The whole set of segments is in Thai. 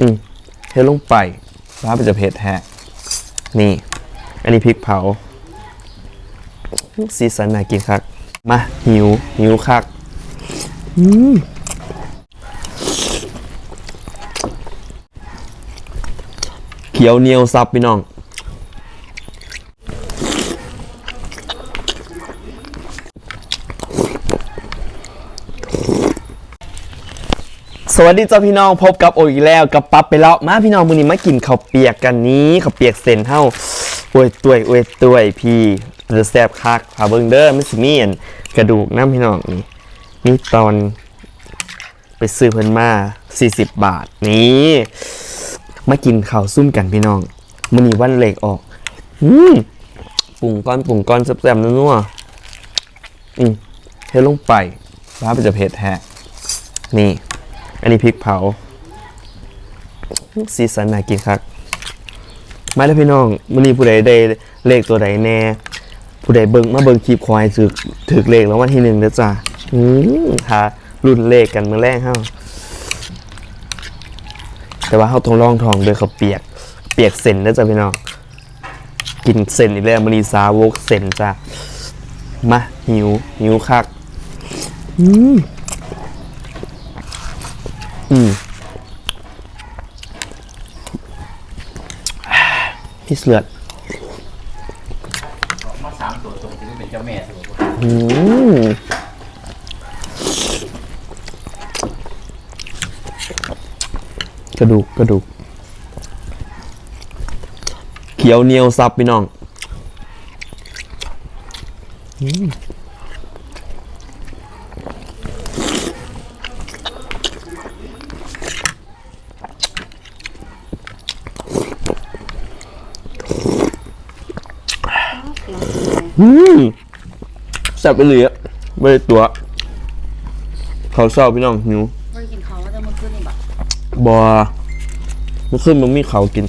อืมเทลงไปร้าไปจะเผ็ดแฮะ นี่ อันนี้พริกเผา สีสันน่ากินคัก มาหิว หิวคัก อืมเขียวเหนียวซับพี่น้อง วัสดีเจ้าพี่น้องพบกับโออีกแล้วกับปั๊บไปแล้วมาพี่น้องมือนี้มากินข้าวเปียกกันนี้ข้าวเปียกเส้นเฮาโอ้ยตัวยโอ้ยตัวยพี่เดือแซบคักพาเบิ่งเด้อมันสิมีอันกระดูกน้ำพี่น้องนี่มีตอนไปซื้อเพิ่นมา40 บาทนี่มากินข้าวซุ่มกันพี่น้องมือนี้วันเหล็กออกอืมปรุงก้อนปรุงก้อนแซ่บๆนัวๆอืมเทลงไปร้าไปจะเผ็ดแฮะนี่ อันนี้พริกเผาสีสันน่ากินคักมาแล้วพี่น้องมื้อนี้ผู้ใดได้เลขตัวใดแน่ ผู้ใดเบิ่งมาเบิ่งคลิปควายถึกถึกเลขแล้ววันที่หนึ่งเด้อจ้าอืมถ้ารุ่นเลขกันมื้อแรกเฮาแต่ว่าเฮาต้องลองทองโด้วยข้าเปียก เปียกเส้นเด้อจ้าพี่น้องกินเส้นอีกแล้วมื้อนี้สาวกเส้นจ้ามาหิวหิวคักอืม อืมพี่เสือดมาสามตัวตรงที่เป็นเจ้าแม่สิบอกว่าอืมกระดูกกระดูกเขียวเหนียวซับพี่น้อง อืม อืมแซ่บไปเลยอะไม่ได้ตัว เขาเศร้าพี่น้องหิวไม่ได้กินเขาว่าจะมาขึ้นนี่แบบบอเมื่อคืนมันมีเขาวกิน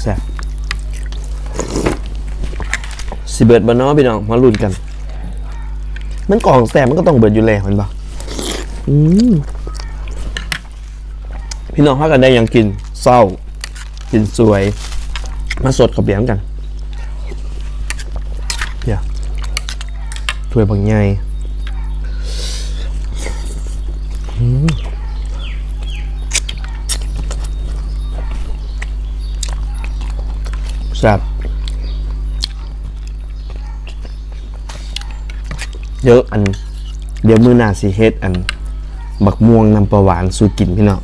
แซ่บสิเบิดบานเนาะพี่น้อง มาลุ้นกัน มันกล่องแซ่บมันก็ต้องเบิดอยู่แล้วเห็นปะอืม พี่น้องพากันได้ยังกินเศร้า กินสวย มาสดกับเบียงกันเดี๋ยวถ้วยบางใหญ่อืมแซ่บเดี๋ยวอัน เดี๋ยวมือหน้าสีเฮ็ดอัน บักม่วงนำประหวานสูกินพี่น้อง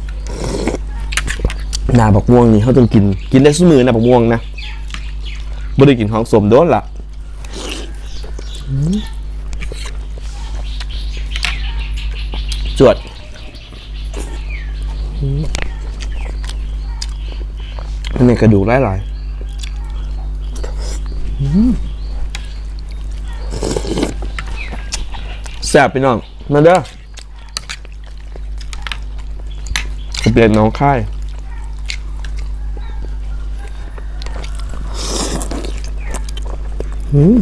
นาบักม่วงนี่เขาต้องกิน กินได้สมือนะบักม่วงนะไม่ได้กินของสมโดนละจวดนนี้กระดูกหลายลายแซ่บพี่น้องมาเด้อเปลี่ยนน้องค่าย อืม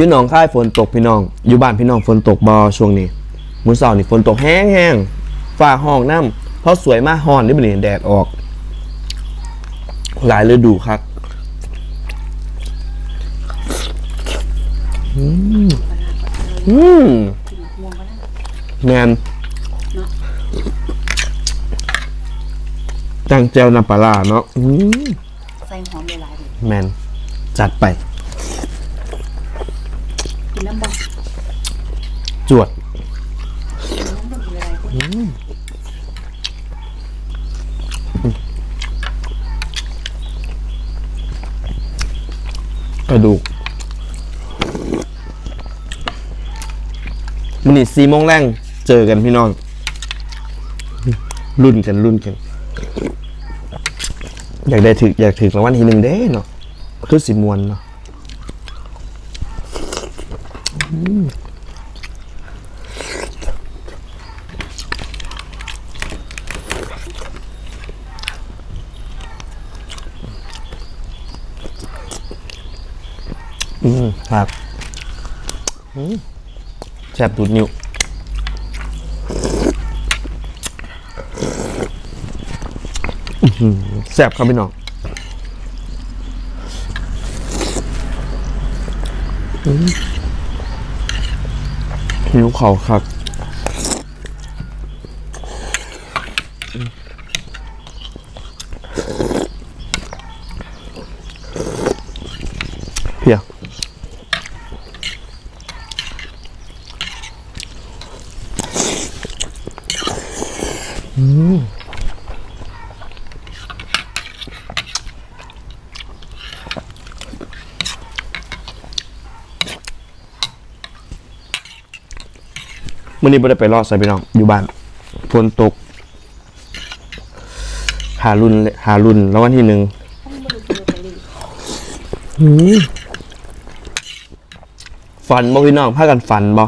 ยู่หนองค่ายฝนตกพี่น้อง อยู่บ้านพี่น้องฝนตกบอช่วงนี้มื้อเสาร์นี่ฝนตกแห้งแห้งๆฟ้าห้องน้ำเพราะสวยมากฮ้อนได้บ่นี่แดดออก หลายฤดูครับอืมอืมแมน จังเจลน้ำปลาร้าเนาะอืมใส่หอมหลายๆเลยแมนจัดไป กินน้ำบ่จวด กินน้ำบ่กินอะไรก็กระดูกมันนี่สี่โมงแรงเจอกันพี่น้องรุ่นกันรุ่นกัน อยากได้ถืออยากถือรางวัลทีหนึ่งเด้เนาะคือสิมวนเนาะอืมครับแซ่บดูดนิ้ว แซ่บครับพี่น้องหิวเข่าครับเพียมื่ อนี้ไม่ได้ไปรอดใส่พี่น้องอยู่บ้านฝนตก หารุ่นเลยหารุ่นแล้ววันที่หนึ่งต้องบริสุทธิ์ไปเลยฝันบ่พี่น้องพากันฝันบ่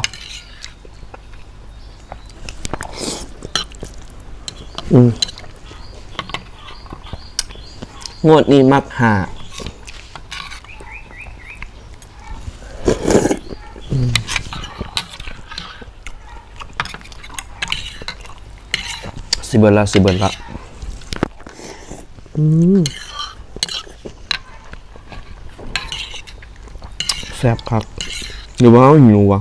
อืมงวดนี้มักหา สิเบิร์ละสิเบิร์ละอืมแซ่บครับหรือว่าเขาหิววะ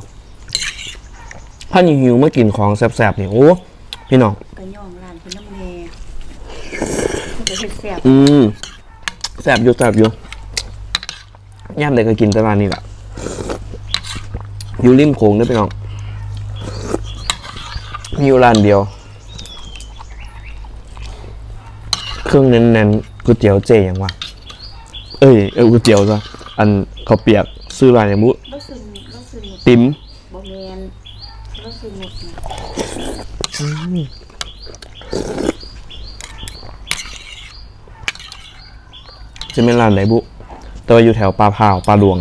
ถ้านี่หิวไม่กินของแซ่บๆนี่โอ้พี่น้องกระย่องร้านเป็นน้ำแน่มันจะเห็ดแสบอืมแซ่บอยู่แซ่บอยู่ย่ามใดก็กินแต่ร้านนี้แหละอยู่ริมโขงเด้วยพี่น้องมีอยู่ร้านเดียว เครื่องแน่นๆก๋วยเตี๋ยวเจอย่างวะเอ้ยเออก๋วยเตี๋ยวซะอันข้าวเปียกซื้อร้านอย่างมุแล้วซึมแล้วซึมติ๋มบะแมนแล้วซึมหมดนะจะเป็นร้านไหนบุแต่ว่าอยู่แถวปลาพาวปลาดวง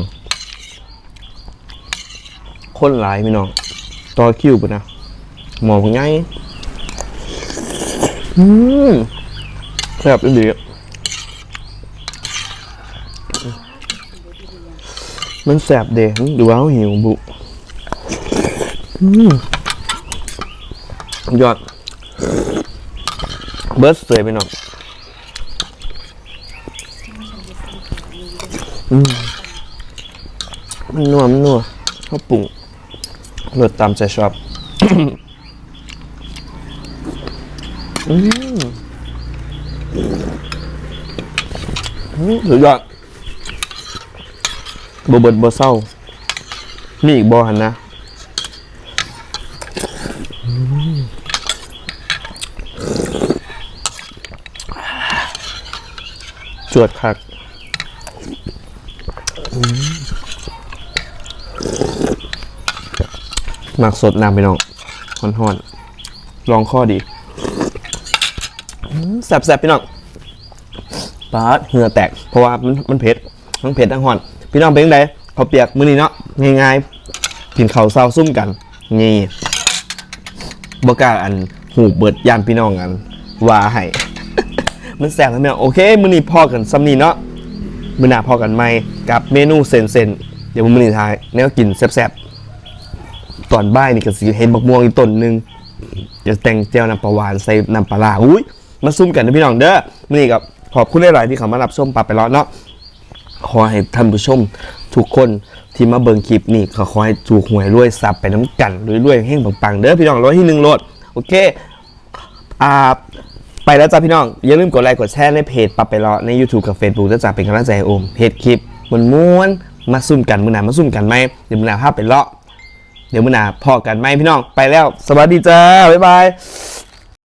คนหลายพี่น้องต่อคิวปุ่นนะหมอง่ายอืม แซ่บดีอะมันแสบเดะดูว่าเขาหิวบุอืมยอด เบิร์สเลยไปหน่อยอืมมันนัวมันนัวเขาปรุงรสตามใจชอบ อืม สุดยอดบเบิดบเศร้ามีอีกบอหันนะจวดคักมหมักสดน้ำไปน้องห่อนๆลองข้อดี แซ่บๆพี่น้องปาดเหงื่อแตก เพราะว่ามันมันเผ็ดมันเผ็ดทั้งห่อน พี่น้องเป็นยังไงเขาเปียกมื้อนี้เนาะง่ายๆกินข้าวเศร้าซุ่มกันนี่บกล้าอันหูเบิดยานพี่น้องกันว่าให้มันแสบทั้งเนี้ยโอเคมื้อนี้พอกันซ้ำนี้เนาะมื้อหน้าพอกันใหม่กับเมนูเซนเซนเดี๋ยวมื้อนี้ท้ายแนวกินแซ่บๆตอนบ่ายนี่ก็สิเห็นบักม่วงอีกต้นหนึงเดี๋ยวแต่งเจียวน้ำปลาหวานใส่น้ำปลาร้าอุ้ย มาซุ่มกันนะพี่น้องเด้อมื้อนี้กับขอบคุณหลายๆที่เขามารับชมปรับไปแล้วเนาะขอให้ท่านผู้ชมทุกคนที่มาเบิ่งคลิปนี่ก็ขอให้ถูกหวยรวยสับไปน้ำกันรวยๆเฮงปังๆเด้อพี่น้องร้อยที่หนึ่งโหลดโอเคอ่าไปแล้วจ้าพี่น้อง อย่าลืมกดไลค์กดแชร์ในเพจปับไปรอใน YouTube กับ Facebook จะจากเป็นกำลังใจโอมเพจคลิปมันม้วนๆมาซุ่มกันมือหนามาซุ่มกันไหมเดี๋ยวมือหนาภาพไปเลาะเดี๋ยวมือหนาพอกันไหมพี่น้องไปแล้ว สวัสดีจ้าบ๊ายบาย